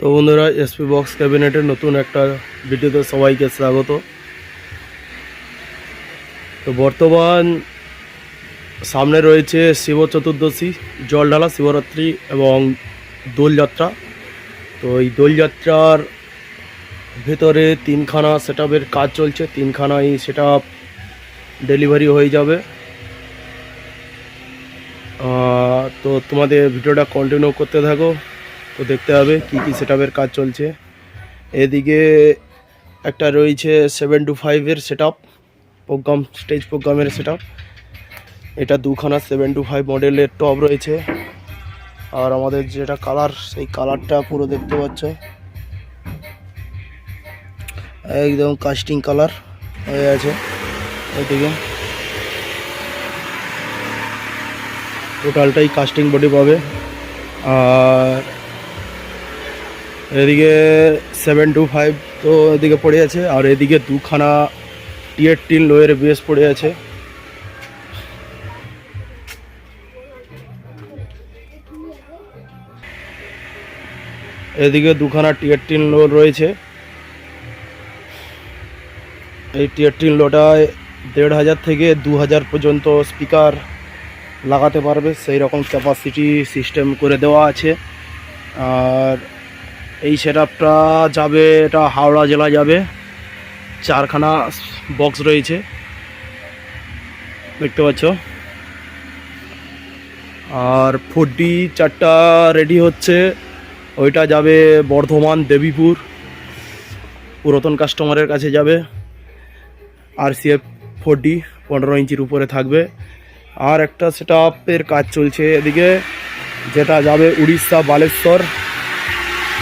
তো বন্ধুরা SP box ক্যাবিনেটের নতুন একটা ভিডিওতে সবাইকে স্বাগত। তো বর্তমান সামনে রয়েছে শিব চতুর্দশী জল ঢালা শিবরাত্রি এবং দোলযাত্রা তো এই দোলযাত্রার ভেতরে তিনখানা সেট কাজ চলছে, তিনখানাই সেট ডেলিভারি হয়ে যাবে। তো তোমাদের ভিডিওটা কন্টিনিউ করতে থাকো। তো দেখতে হবে কি কি সেট কাজ চলছে। এদিকে একটা রয়েছে সেভেন টু ফাইভের সেট আপ প্রোগ্রাম স্টেজ প্রোগ্রামের সেট এটা দুখানা সেভেন টু ফাইভ মডেলের টপ রয়েছে। আর আমাদের যেটা কালার সেই কালারটা পুরো দেখতে পাচ্ছ। একদম কাস্টিং কালার হয়ে আছে এদিকে। টোটালটাই কাস্টিং বডি পাবে। আর এদিকে সেভেন টু ফাইভ তো এদিকে পড়ে আছে, আর এদিকে দুখানা টিয়ার টিন লোয়ের বেস পড়ে আছে। এদিকে দুখানা টিয়ার টিন লো রয়েছে। এই টিয়ার টিন লোটায় দেড় হাজার থেকে দু হাজার পর্যন্ত স্পিকার লাগাতে পারবে। সেই রকম ক্যাপাসিটি সিস্টেম করে দেওয়া আছে। আর এই সেট যাবে, এটা হাওড়া জেলা যাবে। চারখানা বক্স রয়েছে। দেখতে পাচ্ছ? আর ফোরটি চারটা রেডি হচ্ছে। ওইটা যাবে বর্ধমান, দেবীপুর। পুরাতন কাস্টমারের কাছে যাবে। আর সি সিএফ ফোরটি পনেরো ইঞ্চির উপরে থাকবে। আর একটা সেট কাজ চলছে এদিকে, যেটা যাবে উড়িষ্যা, বালেশ্বর।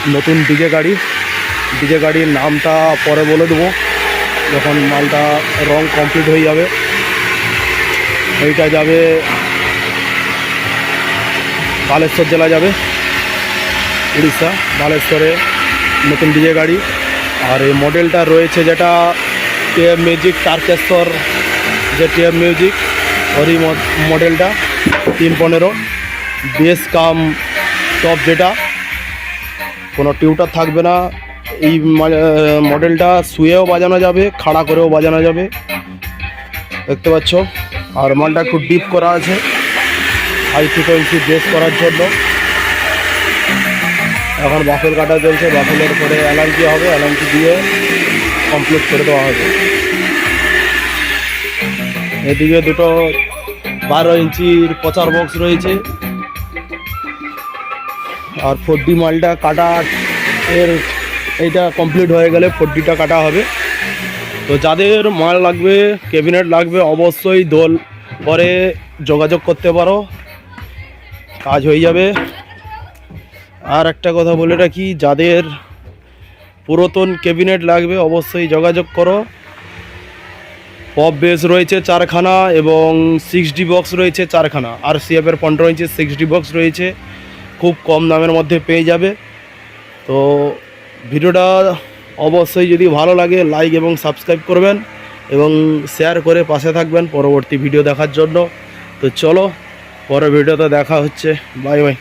নতুন ডিজে গাড়ি। ডিজে গাড়ির নামটা পরে বলে দেবো। যখন মালটা রং কমপ্লিট হয়ে যাবে। এইটা যাবে বালেশ্বর জেলা যাবে। উড়িষ্যা, বালেশ্বরে নতুন ডিজে গাড়ি। আর এই মডেলটা রয়েছে যেটা টিএম মিউজিক, তারকেশ্বর যে টিএম মিউজিক, ওরই মড- মডেলটা। তিন পনেরো। বেস কাম টপ যেটা। কোনো টিউটার থাকবে না। এই মা- মডেলটা শুয়েও বাজানো যাবে, খাড়া করেও বাজানো যাবে। দেখতে পাচ্ছ? আর মালটা একটু ডিপ করা আছে। হাই ফ্রিকোয়েন্সি বেস করার জন্য। এখন বাফেল কাটা চলছে, বাফেলের পরে অ্যালার্জি হবে। অ্যালার্জি দিয়ে কমপ্লিট করে দেওয়া হবে। এদিকে দুটো বারো ইঞ্চির পচার বক্স রয়েছে। আর ফোরডি মালটা কাটা এর এইটা কমপ্লিট হয়ে গেলে ফোরডিটা কাটা হবে। তো যাদের মাল লাগবে ক্যাবিনেট লাগবে, অবশ্যই দোল পরে যোগাযোগ করতে পারো। কাজ হয়ে যাবে। আর একটা কথা বলে রাখি, যাদের পুরাতন ক্যাবিনেট লাগবে, অবশ্যই যোগাযোগ করো। পপ বেস রয়েছে চারখানা এবং সিক্স ডি বক্স রয়েছে চারখানা। আর সিএফের পনেরো ইঞ্চি সিক্স ডি বক্স রয়েছে। খুব কম দামের মধ্যে পেয়ে যাবে। তো ভিডিওটা অবশ্যই যদি ভালো লাগে লাইক এবং সাবস্ক্রাইব করবেন এবং শেয়ার করে পাশে থাকবেন পরবর্তী ভিডিও দেখার জন্য। তো চলো, পরের ভিডিওতে দেখা হচ্ছে। Bye bye